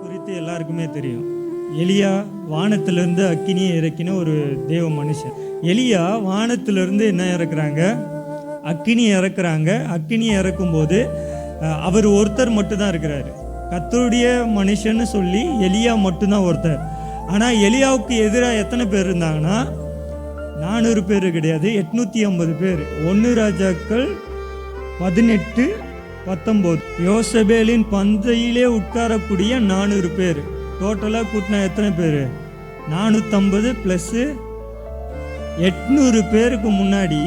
குறித்து எல்லாருக்குமே தெரியும். எலியா வானத்திலிருந்து அக்கினியை இறக்கின ஒரு தேவ மனுஷன். எலியா வானத்திலிருந்து என்ன இறக்குறாங்க? அக்கினி இறக்குறாங்க. அக்கினி இறக்கும்போது அவர் ஒருத்தர் மட்டும்தான் இருக்கிறாரு. கத்தருடைய மனுஷன்னு சொல்லி எலியா மட்டும்தான் ஒருத்தர். ஆனால் எலியாவுக்கு எதிராக எத்தனை பேர் இருந்தாங்கன்னா நானூறு பேர் கிடையாது எட்நூற்றி ஐம்பது பேர். ஒன்று ராஜாக்கள் பதினெட்டு பத்தொம்போது யோசபேலின் பந்தையிலே உட்காரக்கூடிய நானூறு பேர். டோட்டலாக கூட்டினா எத்தனை பேர்? நானூற்றம்பது ப்ளஸ்ஸு எட்நூறு பேருக்கு முன்னாடி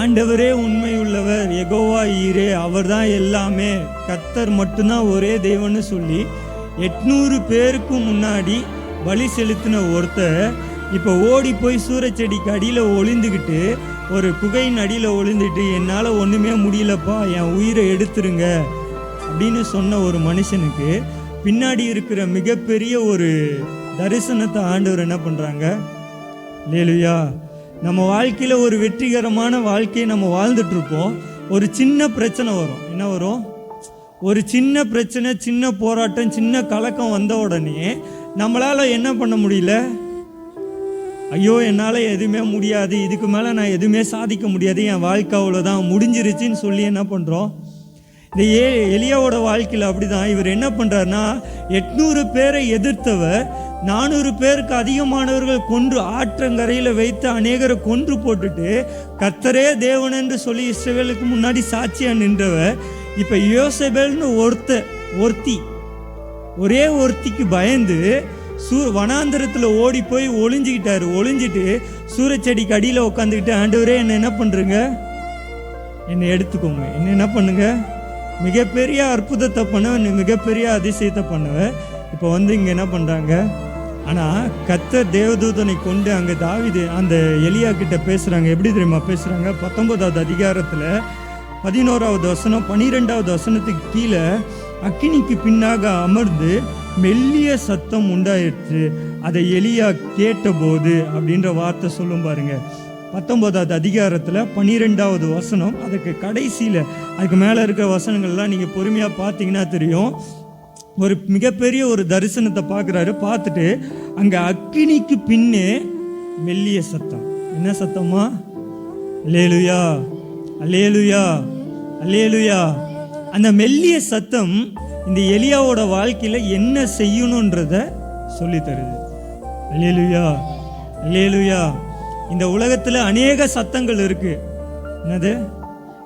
ஆண்டவரே உண்மை உள்ளவர் எகோவா ஈரே அவர் தான் எல்லாமே. கத்தர் மட்டும்தான் ஒரே தெய்வம்னு சொல்லி எட்நூறு பேருக்கு முன்னாடி பலி செலுத்தின ஒருத்தர் இப்போ ஓடி போய் சூரச்செடிக்கு அடியில் ஒளிந்துக்கிட்டு ஒரு குகையின் அடியில் ஒளிந்துட்டு என்னால் ஒன்றுமே முடியலப்பா என் உயிரை எடுத்துருங்க அப்படின்னு சொன்ன ஒரு மனுஷனுக்கு பின்னாடி இருக்கிற மிகப்பெரிய ஒரு தரிசனத்தை ஆண்டவர் என்ன பண்ணுறாங்க லேலுயா நம்ம வாழ்க்கையில் ஒரு வெற்றிகரமான வாழ்க்கையை நம்ம வாழ்ந்துட்டு இருப்போம் ஒரு சின்ன பிரச்சனை வரும். என்ன வரும்? ஒரு சின்ன பிரச்சனை சின்ன போராட்டம் சின்ன கலக்கம் வந்த உடனே நம்மளால் என்ன பண்ண முடியல? ஐயோ என்னால் எதுவுமே முடியாது. இதுக்கு மேலே நான் எதுவுமே சாதிக்க முடியாது. என் வாழ்க்கை அவ்வளோதான் முடிஞ்சிருச்சுன்னு சொல்லி என்ன பண்ணுறோம் இந்த ஏ எலியாவோட வாழ்க்கையில் அப்படிதான். இவர் என்ன பண்ணுறாருன்னா எட்நூறு பேரை எதிர்த்தவர் நானூறு பேருக்கு அதிகமானவர்கள் கொன்று ஆற்றங்கரையில் வைத்து அநேகரை கொன்று போட்டுட்டு கத்தரே தேவன் என்று சொல்லி இஸ்ரவேலுக்கு முன்னாடி சாட்சியாக நின்றவர். இப்போ யோசபேல்னு ஒருத்த ஒருத்தி ஒரே ஒருத்திக்கு பயந்து சூ வனாந்திரத்தில் ஓடி போய் ஒளிஞ்சிக்கிட்டாரு. ஒளிஞ்சிட்டு சூரச்செடிக்கு அடியில் உட்காந்துக்கிட்டு ஆண்டவரே என்ன என்ன பண்ணுறங்க என்னை எடுத்துக்கோங்க. என்ன என்ன பண்ணுங்க? மிகப்பெரிய அற்புதத்தை பண்ண மிகப்பெரிய அதிசயத்தை பண்ணுவேன் இப்போ வந்து இங்கே என்ன பண்ணுறாங்க ஆனால் கத்தர் தேவதூதனை கொண்டு அங்கே தாவிது அந்த எலியா கிட்ட பேசுகிறாங்க எப்படி தெரியுமா பேசுகிறாங்க பத்தொன்பதாவது அதிகாரத்தில் பதினோராவது வசனம் பன்னிரெண்டாவது வசனத்துக்கு கீழே அக்கினிக்கு பின்னாக அமர்ந்து மெல்லிய சத்தம் உண்டாயிற்று. அதை எலியா கேட்டபோது அப்படின்ற வார்த்தை சொல்லும் பாருங்க. பத்தொன்பதாவது அதிகாரத்தில் பன்னிரெண்டாவது வசனம் அதுக்கு கடைசியில் அதுக்கு மேலே இருக்கிற வசனங்கள்லாம் நீங்கள் பொறுமையாக பார்த்தீங்கன்னா தெரியும். ஒரு மிகப்பெரிய ஒரு தரிசனத்தை பார்க்குறாரு. பார்த்துட்டு அங்கே அக்கினிக்கு பின்னே மெல்லிய சத்தம். என்ன சத்தமா அலேலுயா அல்லேலுயா அல்லேலுயா. அந்த மெல்லிய சத்தம் இந்த எலியாவோட வாழ்க்கையில் என்ன செய்யணுன்றத சொல்லி தருது. அல்லேலுயா அல்லேலுயா. இந்த உலகத்தில் அநேக சத்தங்கள் இருக்குது என்னது?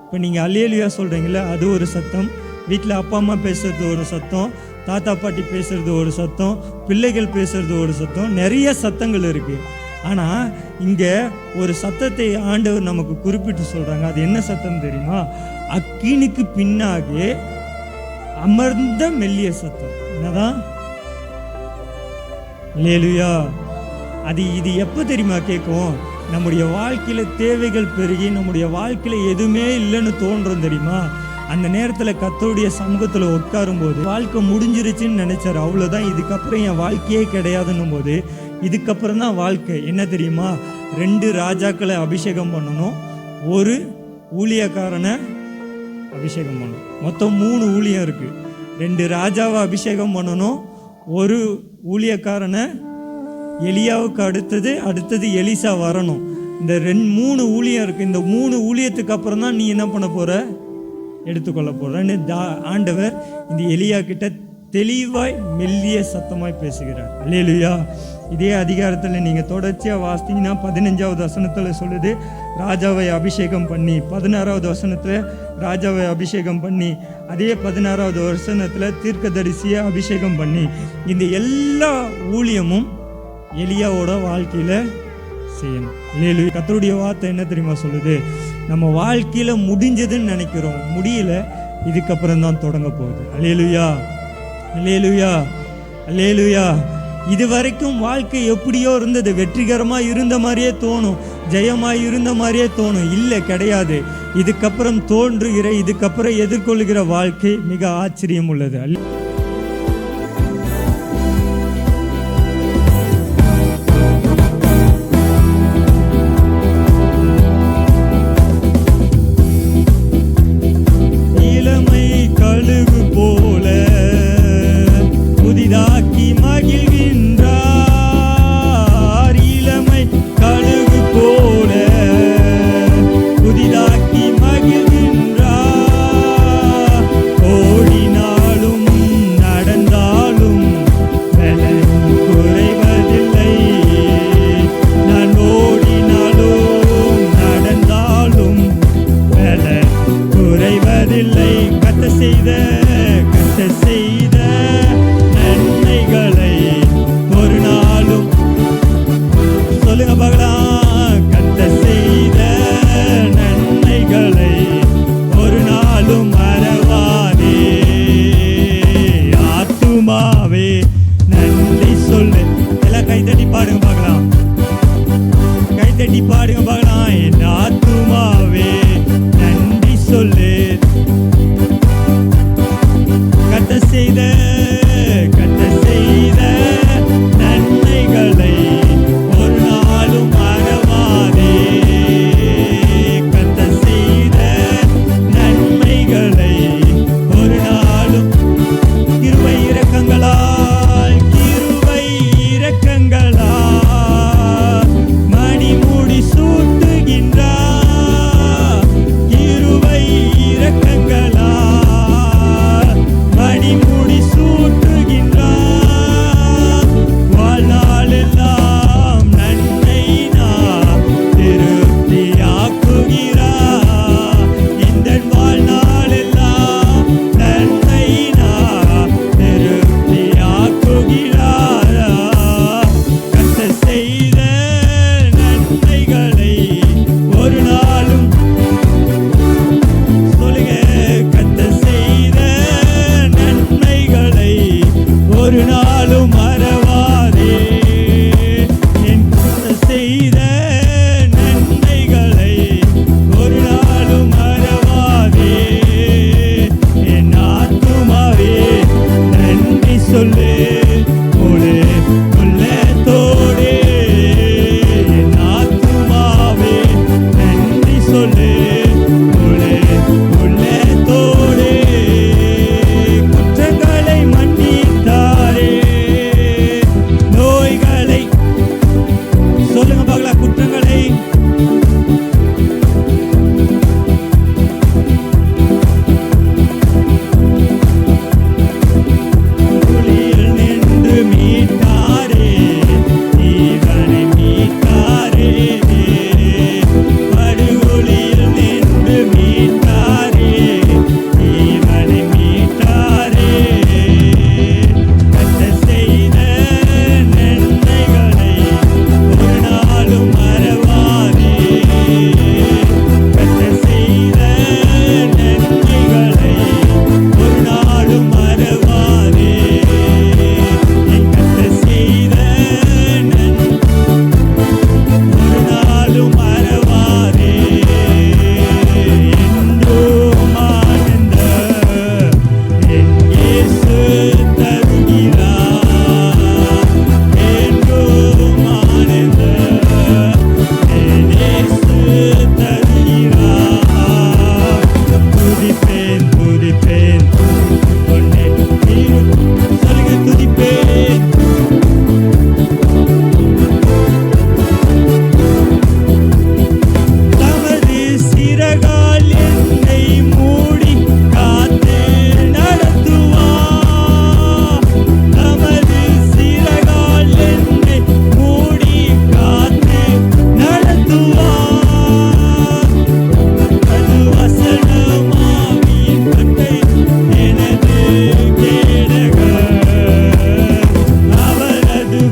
இப்போ நீங்கள் அல்லேலுயா சொல்கிறீங்களே அது ஒரு சத்தம். வீட்டில் அப்பா அம்மா பேசுறது ஒரு சத்தம். தாத்தா பாட்டி பேசுறது ஒரு சத்தம். பிள்ளைகள் பேசுறது ஒரு சத்தம். நிறைய சத்தங்கள் இருக்கு. ஆனால் இங்கே ஒரு சத்தத்தை ஆண்டவர் நமக்கு குறிப்பிட்டு சொல்கிறாங்க அது என்ன சத்தம் தெரியுமா? அக்கினிக்கு பின்னாக அமர்ந்த மெல்லிய சத்தம். என்னதான் லேலுயா அது இது எப்போ தெரியுமா கேட்கும்? நம்முடைய வாழ்க்கையில் தேவைகள் பெருகி நம்முடைய வாழ்க்கையில் எதுவுமே இல்லைன்னு தோன்றும் தெரியுமா? அந்த நேரத்தில் கத்தோடைய சமூகத்தில் உட்காரும் போது வாழ்க்கை முடிஞ்சிருச்சுன்னு நினைச்சார். அவ்வளோதான் இதுக்கப்புறம் என் வாழ்க்கையே கிடையாதுன்னும் போது இதுக்கப்புறம் தான் வாழ்க்கை. என்ன தெரியுமா? ரெண்டு ராஜாக்களை அபிஷேகம் பண்ணணும். ஒரு ஊழியக்காரனை அபிஷேகம் பண்ணணும். மொத்தம் மூணு ஊழியம் இருக்குது ரெண்டு ராஜாவை அபிஷேகம் பண்ணணும். ஒரு ஊழியக்காரனை எலியாவுக்கு அடுத்தது அடுத்தது எலிசா வரணும். இந்த ரெண்டு மூணு ஊழியம் இருக்குது இந்த மூணு ஊழியத்துக்கு அப்புறம் தான் நீ என்ன பண்ண போகிற எடுத்துக்கொள்ள போகிறன்னு தா ஆண்டவர் இந்த எலியா கிட்ட தெளிவாய் மெல்லிய சத்தமாய் பேசுகிறார். அல்லேலுயா. இதே அதிகாரத்தில் நீங்கள் தொடர்ச்சியாக வாசித்தீங்கன்னா பதினஞ்சாவது வசனத்தில் சொல்லுது ராஜாவை அபிஷேகம் பண்ணி பதினாறாவது வசனத்தில் ராஜாவை அபிஷேகம் பண்ணி அதே பதினாறாவது வசனத்தில் தீர்க்கதரிசியை அபிஷேகம் பண்ணி. இந்த எல்லா ஊழியமும் எலியாவோட வாழ்க்கையில் செய்யணும். லேலு கத்தருடைய வார்த்தை என்ன தெரியுமா சொல்லுது? நம்ம வாழ்க்கையில் முடிஞ்சதுன்னு நினைக்கிறோம். முடியல இதுக்கப்புறம் தான் தொடங்க போகுது. அலேலுயா அலேலுயா அலேலுயா இது வரைக்கும் வாழ்க்கை எப்படியோ இருந்தது. வெற்றிகரமாக இருந்த மாதிரியே தோணும். ஜெயமாக இருந்த மாதிரியே தோணும். இல்லை கிடையாது. இதுக்கப்புறம் தோன்றுகிற இதுக்கப்புறம் எதிர்கொள்கிற வாழ்க்கை மிக ஆச்சரியம் உள்ளது அல்ல. கைத்தட்டி பாடுங்க பார்க்கலாம் என்ன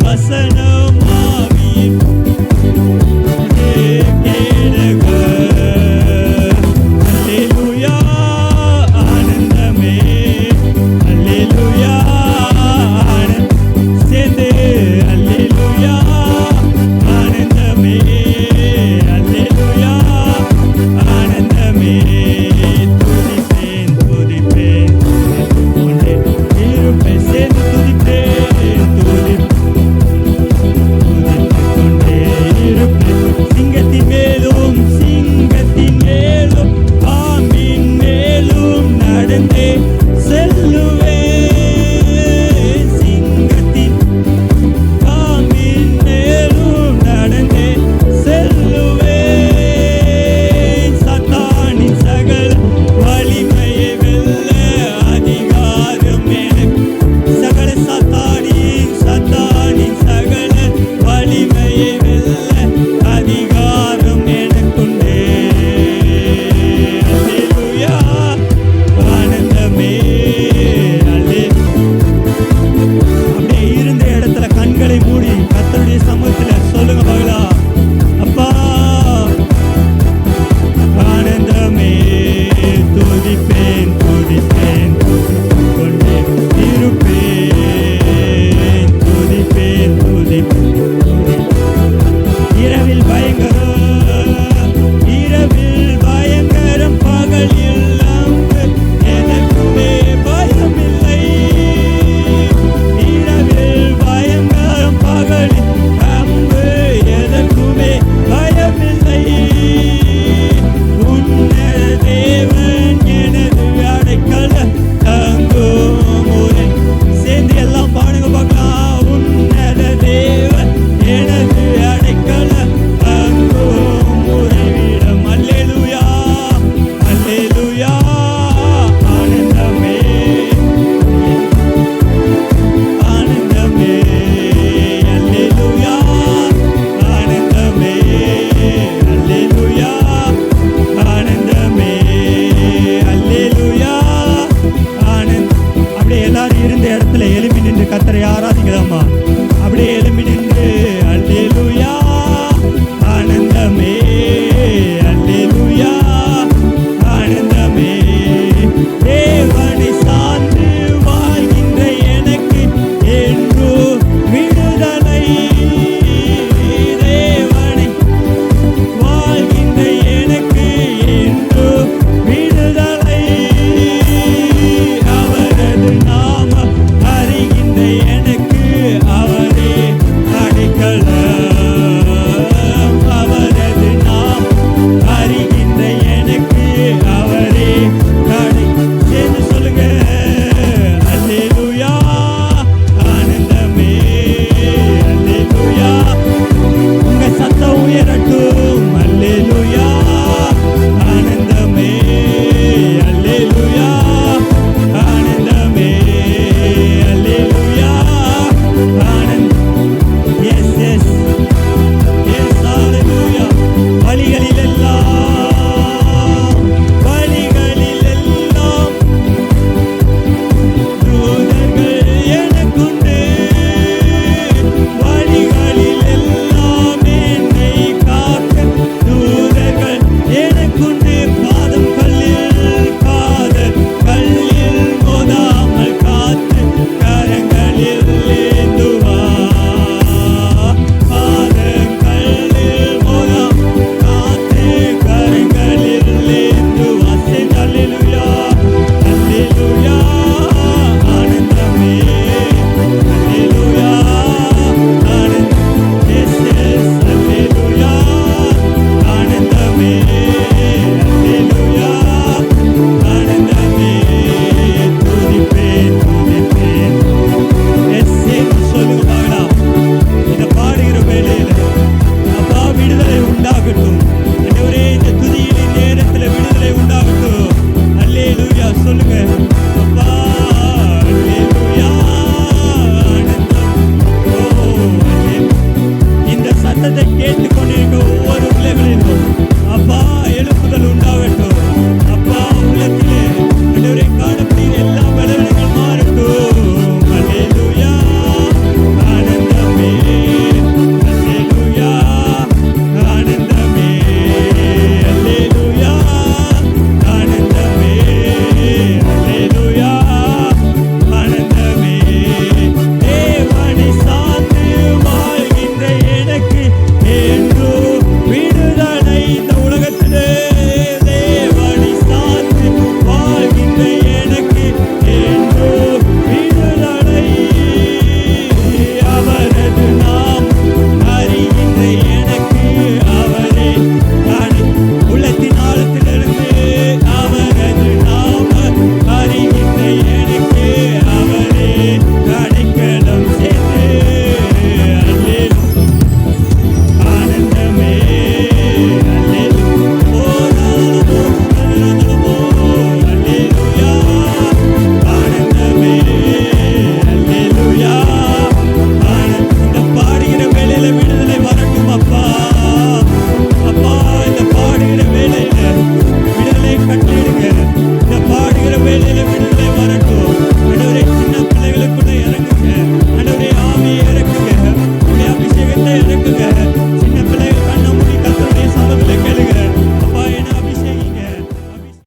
அவரது கத்தரை ஆராதிக்கலாமா